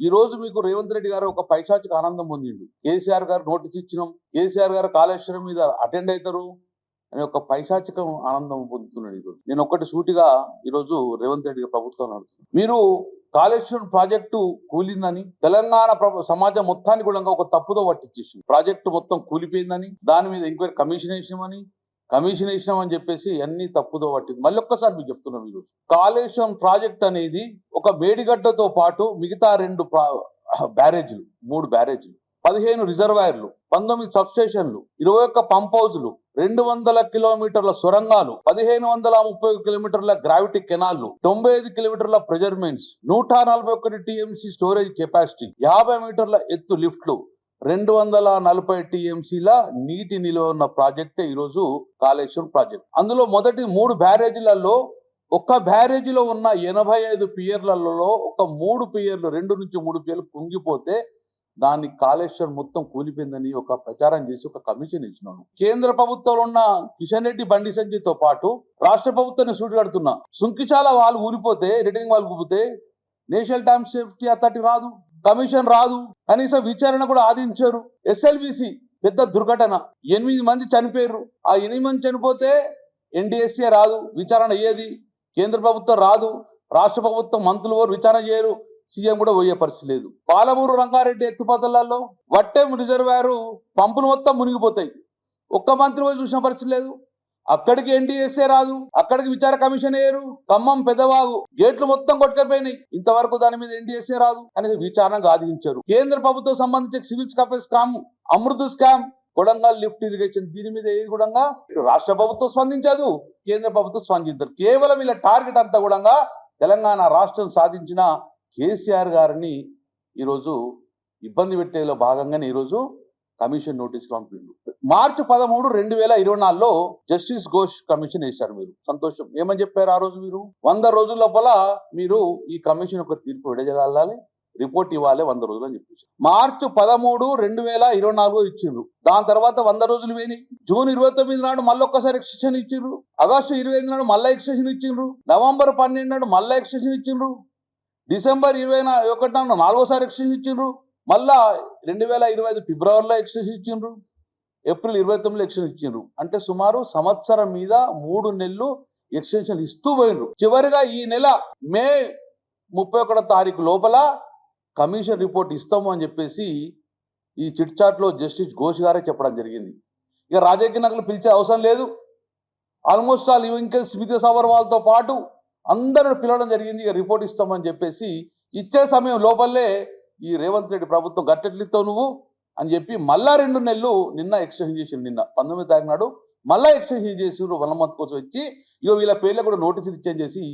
ఈ రోజు మీకు రేవంత్ రెడ్డి గారు ఒక పైశాచిక ఆనందం పొందిండు. కేసీఆర్ గారు నోటీస్ ఇచ్చినాం. కేసీఆర్ గారు కాళేశ్వరం మీద అటెండ్ అవుతారు అని ఒక పైశాచిక ఆనందం పొందుతున్నాడు ఈరోజు. నేను ఒక్కటి సూటిగా ఈరోజు రేవంత్ రెడ్డి ప్రభుత్వం నడుస్తుంది మీరు కాళేశ్వరం ప్రాజెక్టు కూలిందని తెలంగాణ సమాజం మొత్తానికి కూడా ఒక తప్పుదో పట్టించేసి ప్రాజెక్టు మొత్తం కూలిపోయిందని దాని మీద ఎంక్వైరీ కమిషన్ వేసినామని కమిషన్ వేసినామని చెప్పేసి అన్ని తప్పుదో పట్టింది. మళ్ళీ ఒక్కసారి మీకు చెప్తున్నాం ఈరోజు. కాళేశ్వరం ప్రాజెక్ట్ అనేది ఒక వేడిగడ్డతో పాటు మిగతా రెండు ప్రా- మూడు బ్యారేజ్లు పదిహేను రిజర్వాయర్లు పంతొమ్మిది సబ్స్టేషన్లు ఇరవై ఒక్క పంప్ హౌజ్లు రెండు వందల కిలోమీటర్ల సొరంగాలు పదిహేను వందల ముప్పై కిలోమీటర్ల గ్రావిటీ కెనాల్లు తొంభై ఐదు కిలోమీటర్ల ప్రెజర్మెంట్స్ నూట నలభై ఒకటి టీఎంసీ స్టోరేజ్ కెపాసిటీ యాభై మీటర్ల ఎత్తు లిఫ్ట్లు రెండు వందల నలభై టీఎంసీల నీటి నిల్వ ఉన్న ప్రాజెక్టే ఈరోజు కాళేశ్వరం ప్రాజెక్ట్. అందులో మొదటి మూడు బ్యారేజీలలో ఒక్క బ్యారేజీలో ఉన్న ఎనభై ఐదు పియర్లలో ఒక మూడు పియర్లు రెండు నుంచి మూడు పియర్లు కుంగిపోతే దాన్ని కాళేశ్వరం మొత్తం కూలిపోయిందని ఒక ప్రచారం చేసి ఒక కమిషన్ ఇచ్చినాను కేంద్ర ప్రభుత్వంలో ఉన్న కిషన్ రెడ్డి బండి సంచితో పాటు రాష్ట్ర ప్రభుత్వాన్ని సూటి కడుతున్నా సుంకిచాల వాళ్ళు ఊరిపోతే రిటర్నింగ్ వాళ్ళు ఊపితే నేషనల్ డ్యామ్ సేఫ్టీ అథారిటీ రాదు కమిషన్ రాదు. కనీసం విచారణ కూడా ఆదించారు. ఎస్ఎల్బిసి పెద్ద దుర్ఘటన. ఎనిమిది మంది చనిపోయారు. ఆ ఎనిమిది మంది చనిపోతే ఎన్డీఎస్ఏ రాదు. విచారణ అయ్యేది కేంద్ర ప్రభుత్వం రాదు రాష్ట్ర ప్రభుత్వం మంత్రులు వారు విచారణ చేయరు సీఎం కూడా పోయే పరిస్థితి లేదు. పాలమూరు రంగారెడ్డి ఎత్తుపతలలో వట్టెం రిజర్వాయరు పంపులు మొత్తం మునిగిపోతాయి. ఒక్క మంత్రి పోయి చూసిన పరిస్థితి లేదు. అక్కడికి ఎన్డీఎస్ఏ రాదు అక్కడికి విచార కమిషన్ వేయరు ఖమ్మం పెదవాగు గేట్లు మొత్తం కొట్టుకపోయినాయి ఇంతవరకు దాని మీద ఎన్డీఎస్ఏ రాదు అనేది విచారణ ఆదించారు కేంద్ర ప్రభుత్వం సంబంధించి civil scam Amrut scam Kodangal lift irrigation దీని మీద ఏది కూడా రాష్ట్ర ప్రభుత్వం స్పందించదు కేంద్ర ప్రభుత్వం స్పందించదు. కేవలం వీళ్ళ టార్గెట్ అంతా కూడా తెలంగాణ రాష్ట్రం సాధించిన కేసీఆర్ గారిని ఈరోజు ఇబ్బంది పెట్టేలో భాగంగానే ఈరోజు కమిషన్ నోటీస్ పంపిండు. మార్చి పదమూడు రెండు వేల ఇరవై నాలుగులో జస్టిస్ ఘోష్ కమిషన్ వేశారు మీరు. సంతోషం. ఏమని చెప్పారు ఆ రోజు మీరు? వంద రోజుల లోపల మీరు ఈ కమిషన్ యొక్క తీర్పు విడజగలాలి రిపోర్ట్ ఇవ్వాలి వంద రోజులు అని చెప్పేసి. మార్చి పదమూడు రెండు వేల ఇరవై నాలుగు ఇచ్చిండ్రు. దాని తర్వాత వంద రోజులు పోయినాయి. జూన్ ఇరవై తొమ్మిది నాడు మళ్ళీ ఒక్కసారి ఎక్స్టెన్షన్ ఇచ్చిండ్రు. ఆగస్టు ఇరవై ఐదు నాడు మళ్ళీ ఎక్స్టెన్షన్ ఇచ్చిండ్రు. నవంబర్ పన్నెండు నాడు మళ్ళీ ఎక్స్టెన్షన్ ఇచ్చిండ్రు. డిసెంబర్ ఇరవై ఒకటి నాడు నాలుగోసారి ఎక్స్టెన్షన్ ఇచ్చిండ్రు. మళ్ళా రెండు వేల ఇరవై ఐదు ఫిబ్రవరిలో ఎక్స్టెన్షన్ ఇచ్చిండ్రు. ఏప్రిల్ ఇరవై తొమ్మిది ఎక్స్టెన్షన్ ఇచ్చిండ్రు. అంటే సుమారు సంవత్సరం మీద మూడు నెలలు ఎక్స్టెన్షన్ ఇస్తూ పోయిండ్రు చివరిగా ఈ నెల మే ముప్పై ఒకటో తారీఖు లోపల కమిషన్ రిపోర్ట్ ఇస్తాము అని చెప్పేసి ఈ చిట్ చాట్లో జస్టిస్ ఘోష్ గారే చెప్పడం జరిగింది. ఇక రాజకీయ నాయకులు పిలిచే అవసరం లేదు. ఆల్మోస్ట్ ఆల్ ఇంకా స్మిత సబర్వాల్తో పాటు అందరూ పిలవడం జరిగింది. ఇక రిపోర్ట్ ఇస్తామని చెప్పేసి ఇచ్చే సమయం లోపలే ఈ రేవంత్ రెడ్డి ప్రభుత్వం గట్టెట్లిస్తావు నువ్వు అని చెప్పి మళ్ళా రెండు నెలలు నిన్న ఎక్స్టెన్షన్ చేసిండు నిన్న. పంతొమ్మిది తారీఖు నాడు మళ్ళా ఎక్స్టెన్షన్ చేసిండ్రు వన్ మంత్ కోసం వచ్చి ఇక వీళ్ళ పేర్లు కూడా నోటీసులు ఇచ్చేం చేసి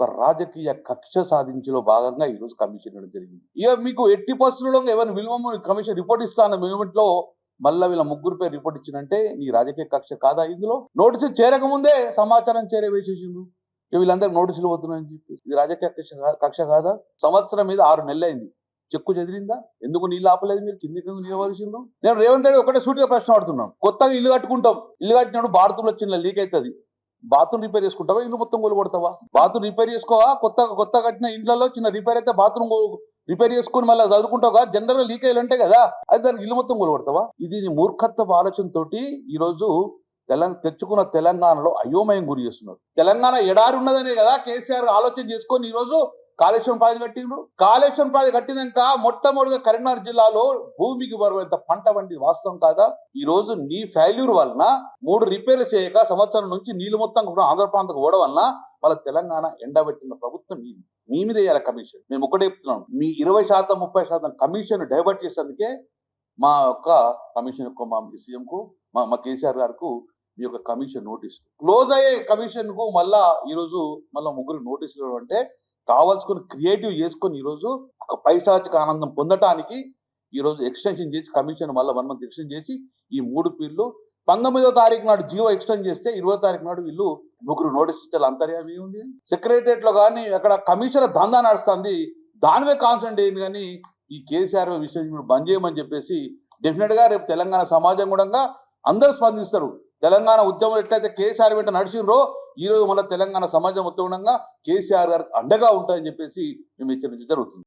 ఒక రాజకీయ కక్ష సాధించలో భాగంగా ఈరోజు కమిషన్ ఇవ్వడం జరిగింది. ఇక మీకు ఎట్టి పరిస్థితుల్లో ఎవరిని విలువము కమిషన్ రిపోర్ట్ ఇస్తాను మూమెంట్లో మళ్ళా వీళ్ళ ముగ్గురు పేరు రిపోర్ట్ ఇచ్చినంటే నీ రాజకీయ కక్ష కాదా ఇందులో? నోటీసులు చేరకముందే సమాచారం చేరవేసేసిండ్రు ఇక వీళ్ళందరూ నోటీసులు పోతున్నాయని చెప్పి. ఇది రాజకీయ కక్ష కా- కక్ష కాదా? సంవత్సరం మీద ఆరు నెలలైంది. చెక్కు చెదిరిందా? ఎందుకు నీళ్ళు ఆపలేదు మీరు? కింది ఎందుకు నిలవలసిండ్రు నేను రేవంత్ రెడ్డి ఒకటే సూటిగా ప్రశ్న అడుగుతున్నాను కొత్తగా ఇల్లు కట్టుకుంటాం. ఇల్లు కట్టినప్పుడు బాత్రూంలో వచ్చిన లీక్ అవుతుంది. బాత్రూమ్ రిపేర్ చేసుకుంటావా? ఇల్లు మొత్తం గోలు కొడతావా బాత్రూమ్ రిపేర్ చేసుకోవా? కొత్త కొత్త కట్టిన ఇంట్లో చిన్న రిపేర్ అయితే బాత్రూమ్ రిపేర్ చేసుకొని మళ్ళీ చదువుకుంటావుగా? జనరల్గా లీక్ అయ్యాలంటే కదా. అది దానికి ఇల్లు మొత్తం గోలు కొడతావా ఇది మూర్ఖత్వ ఆలోచనతోటి ఈరోజు తెలంగాణ తెచ్చుకున్న తెలంగాణలో అయోమయం గురి చేస్తున్నారు. తెలంగాణ ఎడారి ఉన్నదనే కదా కేసీఆర్ ఆలోచన చేసుకొని ఈ రోజు కాళేశ్వరం ప్రాజెక్ట్ కట్టిండ్రు. కాళేశ్వరం ప్రాజెక్ట్ కట్టినాక మొట్టమొదటిగా కరీంనగర్ జిల్లాలో భూమికి బరువైనంత పంట వంటి వాస్తవం కాదా? ఈ రోజు నీ ఫెయిల్యూర్ వలన మూడు రిపేర్లు చేయక సంవత్సరం నుంచి నీళ్ళు మొత్తం కూడా ఆంధ్ర ప్రాంతం ఓడ వలన వాళ్ళ తెలంగాణ ఎండబెట్టిన ప్రభుత్వం మీ మీ మీద వేయాలి కమిషన్ మేము ఒకటే చెప్తున్నాం. మీ ఇరవై శాతం ముప్పై శాతం కమిషన్ డైవర్ట్ చేసేందుకే మా యొక్క కమిషన్ యొక్క మా సీఎం కు మా మా కేసీఆర్ గారికి మీ యొక్క కమిషన్ నోటీస్ క్లోజ్ అయ్యే కమిషన్కు మళ్ళా ఈరోజు మళ్ళా ముగ్గురు నోటీసులు అంటే కావాల్సుకుని క్రియేటివ్ చేసుకొని ఈరోజు ఒక పైశాచిక ఆనందం పొందటానికి ఈరోజు ఎక్స్టెన్షన్ చేసి కమిషన్ వల్ల వన్ మంత్ ఎక్స్టెండ్ చేసి ఈ మూడు పీర్లు పంతొమ్మిదో తారీఖు నాడు జియో ఎక్స్టెండ్ చేస్తే ఇరవై తారీఖు నాడు వీళ్ళు ముగ్గురు నోటీస్ ఇచ్చారు. అంతర్యామి ఉంది సెక్రటరియట్లో కానీ అక్కడ కమిషనర్ దందా నడుస్తుంది. దానివే కాన్సన్ట్రేట్ అయింది కానీ ఈ కేసీఆర్ విషయం మీరు బంద్ చేయమని చెప్పేసి డెఫినెట్గా రేపు తెలంగాణ సమాజం కూడా అందరూ స్పందిస్తారు. తెలంగాణ ఉద్యమం ఎట్లయితే కేసీఆర్ వెంట నడిచిండ్రో ఈ రోజు మళ్ళీ తెలంగాణ సమాజం మొత్తం ఉండగా కేసీఆర్ గారికి అండగా ఉంటాయని చెప్పేసి మేము హెచ్చరించడం జరుగుతుంది.